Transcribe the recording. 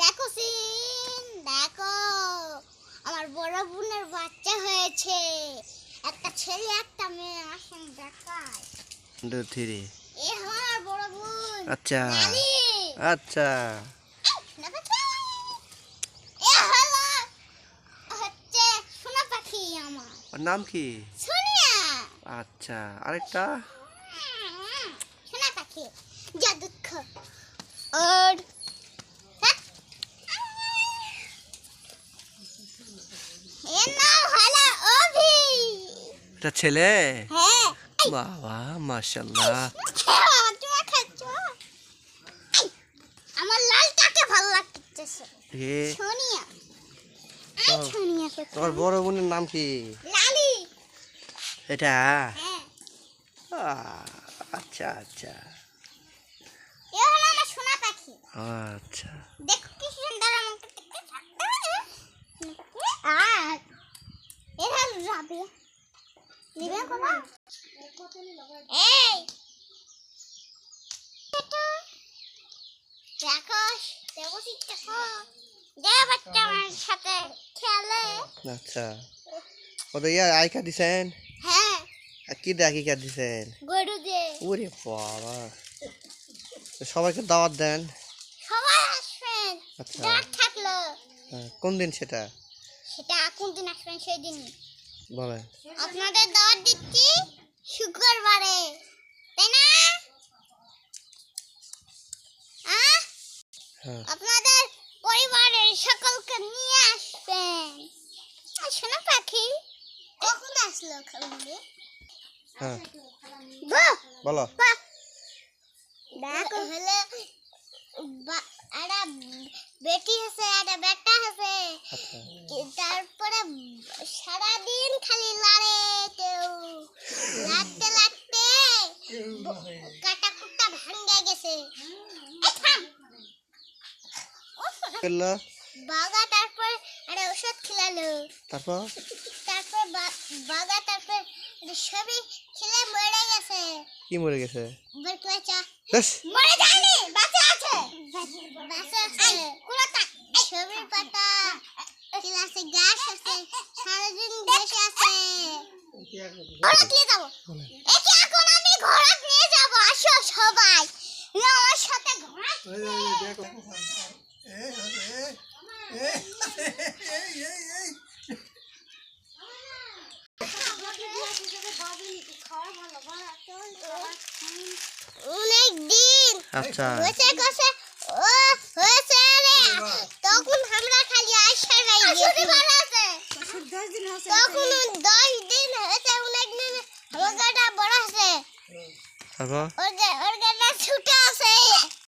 দেখো সিন দেখো। আমার বড় বোনের বাচ্চা হয়েছে। একটা ছেলে একটা মেয়ে আসেন দেখায় টু থ্রি। এ আমার বড় বোন আচ্ছা। আচ্ছা। ওর নাম কি? সোনিয়া। আচ্ছা আরেকটা? সোনা পাখি। যা দুঃখ। আর এর নাম হলো অভি এটা ছেলে? হ্যাঁ। বাবা মাশাল্লাহ আমার লালটাকে ভালো লাগতেছে। এ সোনিয়া। আই সোনিয়া কোথায়? বড় বোনের নাম কি? লালি। এটা? হ্যাঁ। আচ্ছা আচ্ছা। এ হলো আমার সোনা পাখি। আচ্ছা দেখো কি সুন্দর আমাকে আর এরা যাবে নিবে বাবা এই! এটা? দেখো দেখো কি দেখো। যে বাচ্চা আমার সাথে খেলে। আচ্ছা। ইয়ার আই দিছেন? হ্যাঁ। আর কি দেখি দিছেন? গরু দিয়ে ওরে বাবা। সবাইকে দাওয়াত দেন। সবাই আসবেন। আচ্ছা। থাকল। হ্যাঁ, কোন দিন সেটা? সেটা কোন দিন আসবেন সেই দিনই বলেন আপনাদের দাওয়াত দিচ্ছি শুক্রবারে তাই না? হ্যাঁ। আপনাদের পরিবারের সকলকে নিয়ে আসবেন। শোনো পাখি কখন আসলো খালি হ্যাঁ। বলো। দেখো হলে বেটি আছে একটা বেটা তারপরে সারাদিন খালি লাড়ে কেউ। লাড়তে লাড়তে কাটা কুটা ভাঙ্গে গেছে। বাগা তারপর আরে ওষুধ খেলালো। তারপর? তারপর বাগা তারপর সবই খেলে মরে গেছে। কি মরে গেছে? মরে যায়নি বাঁচা আছে। বাঁচা আছে। কুলাটা সবির পাতা ক্লাসে গাছ আছে সারাদিন বসে আছে ঘরত নিয়ে যাব। একে এখন আমি ঘরত নিয়ে যাব আসো সবাই। আমার সাথে ঘরত অনেক দিন আচ্ছা। হয়েছে গেছে ও হয়েছে রে। তখন আমরা খালি আইসার বাইরে তখন দশ দিন হয়েছে অনেক